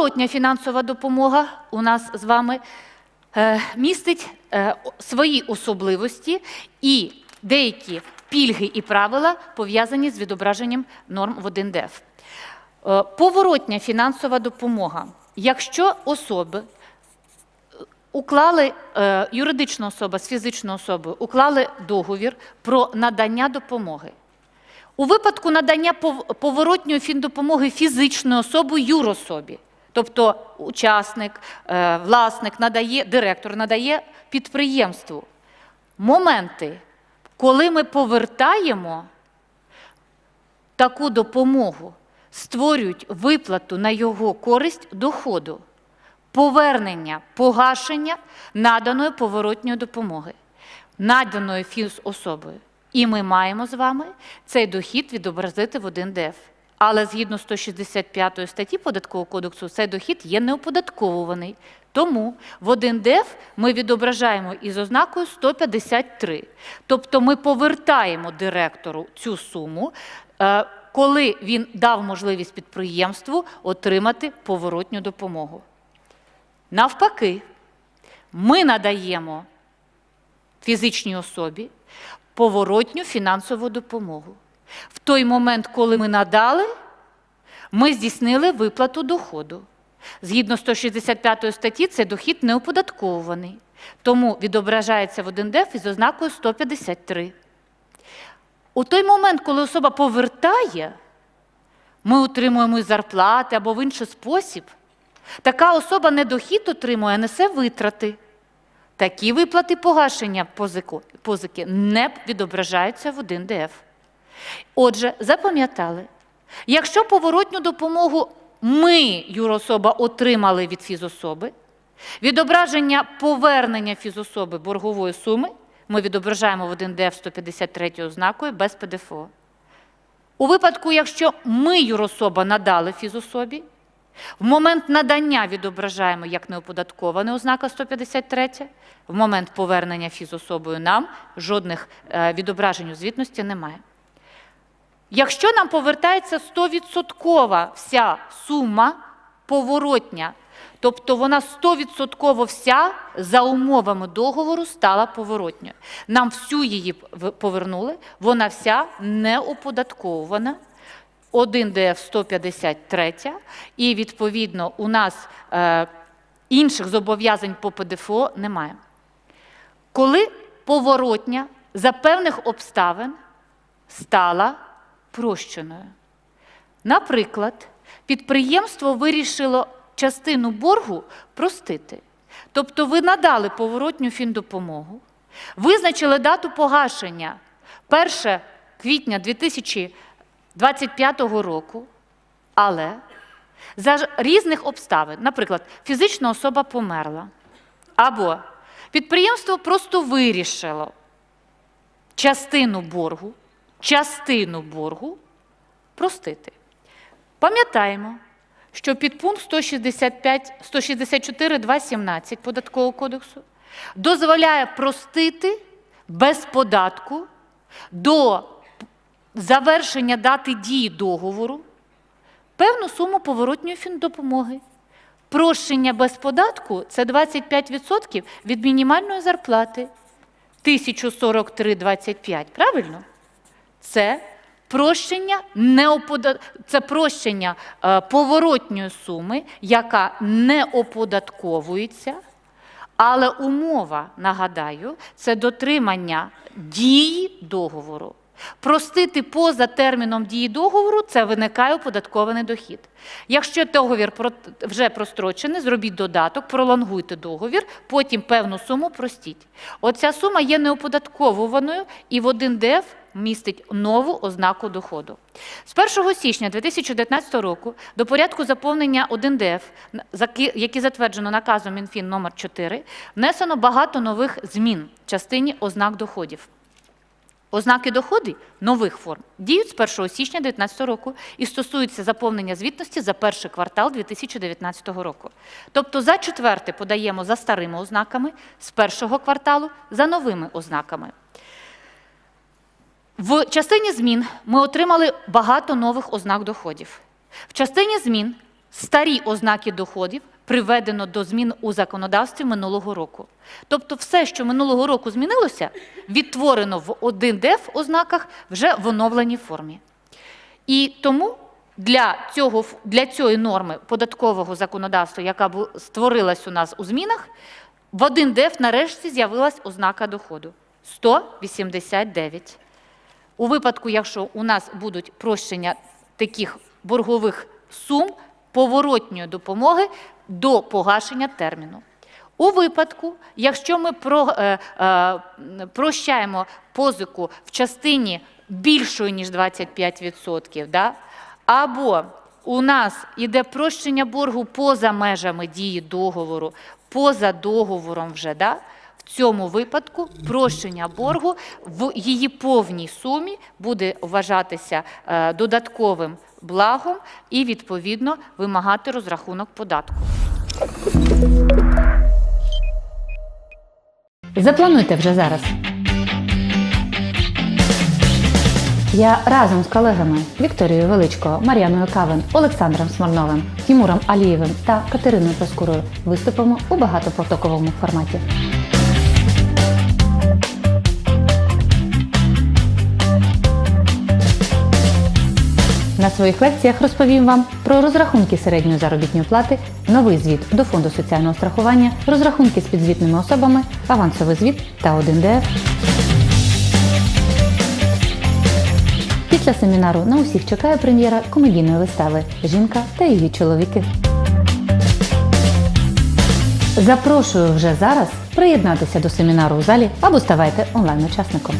Поворотня фінансова допомога у нас з вами е, містить е, свої особливості і деякі пільги і правила пов'язані з відображенням норм в 1ДФ. Е, Поворотня фінансова допомога. Якщо особи уклали юридична особа з фізичною особою, уклали договір про надання допомоги. У випадку надання поворотньої фіндопомоги фізичною особою юрособі, тобто учасник, е, власник надає, директор надає підприємству. Моменти, коли ми повертаємо таку допомогу, створюють виплату на його користь доходу, повернення, погашення наданої поворотньої допомоги, наданої фізособою. І ми маємо з вами цей дохід відобразити в 1ДФ. Але згідно 165 статті Податкового кодексу, цей дохід є неоподатковуваний. Тому в 1ДФ ми відображаємо із ознакою 153. Тобто ми повертаємо директору цю суму, е, коли він дав можливість підприємству отримати поворотню допомогу. Навпаки, ми надаємо фізичній особі поворотню фінансову допомогу. В той момент, коли ми надали, ми здійснили виплату доходу. Згідно 165 статті, цей дохід не оподатковуваний. Тому відображається в 1ДФ із ознакою 153. У той момент, коли особа повертає, ми отримуємо із зарплати або в інший спосіб. Така особа не дохід отримує, а несе витрати. Такі виплати погашення позики не відображаються в 1ДФ. Отже, запам'ятали, якщо поворотню допомогу ми, юрособа, отримали від фізособи, відображення повернення фізособи боргової суми ми відображаємо в 1ДФ 153 ознакою без ПДФО. У випадку, якщо ми, юрособа, надали фізособі, в момент надання відображаємо як неоподаткована ознака 153, в момент повернення фізособою нам жодних е, відображень у звітності немає. Якщо нам повертається 100% вся сума поворотня, тобто вона 100% вся за умовами договору стала поворотньою. Нам всю її повернули, вона вся не оподаткована. 1 ДФ 153, і відповідно у нас е, інших зобов'язань по ПДФО немає. Коли поворотня за певних обставин стала прощеною. Наприклад, підприємство вирішило частину боргу простити. Тобто ви надали поворотню фіндопомогу, визначили дату погашення 1 квітня 2025 року, але за різних обставин, наприклад, фізична особа померла, або підприємство просто вирішило частину боргу, частину боргу простити. Пам'ятаємо, що підпункт 165, 164.2.17 Податкового кодексу дозволяє простити без податку до завершення дати дії договору певну суму поворотньої фіндопомоги. Прощення без податку це 25% від мінімальної зарплати 1043,25. Правильно? Це прощення неопода... це прощення е, поворотньої суми, яка не оподатковується. Але умова, нагадаю, це дотримання дії договору. Простити поза терміном дії договору це виникає оподаткований дохід. Якщо договір вже прострочений, зробіть додаток, пролонгуйте договір, потім певну суму простіть. Оця сума є неоподатковуваною і в 1ДФ містить нову ознаку доходу. З 1 січня 2019 року до порядку заповнення 1ДФ, на- заки- який затверджено наказом Мінфін номер 4, внесено багато нових змін в частині ознак доходів. Ознаки доходи нових форм діють з 1 січня 2019 року і стосуються заповнення звітності за перший квартал 2019 року. Тобто за четверте подаємо за старими ознаками, з першого кварталу за новими ознаками. В частині змін ми отримали багато нових ознак доходів. В частині змін старі ознаки доходів приведено до змін у законодавстві минулого року. Тобто, все, що минулого року змінилося, відтворено в 1ДФ ознаках вже в оновленій формі. І тому для, цього, для цієї норми податкового законодавства, яка створилась у нас у змінах, в 1ДФ нарешті з'явилась ознака доходу 189. У випадку, якщо у нас будуть прощення таких боргових сум поворотньої допомоги до погашення терміну. У випадку, якщо ми про, е, е, прощаємо позику в частині більшої, ніж 25%, да? або у нас іде прощення боргу поза межами дії договору, поза договором вже, да? В цьому випадку прощення боргу в її повній сумі буде вважатися е, додатковим благом і, відповідно, вимагати розрахунок податку. Заплануйте вже зараз. Я разом з колегами Вікторією Величко, Мар'яною Кавен, Олександром Смирновим, Тімуром Алієвим та Катериною Проскурою виступимо у багатопотоковому форматі. На своїх лекціях розповім вам про розрахунки середньої заробітної плати, новий звіт до фонду соціального страхування, розрахунки з підзвітними особами, авансовий звіт та 1ДФ. Після семінару на усіх чекає прем'єра комедійної вистави Жінка та її чоловіки. Запрошую вже зараз приєднатися до семінару у залі або ставайте онлайн-учасником.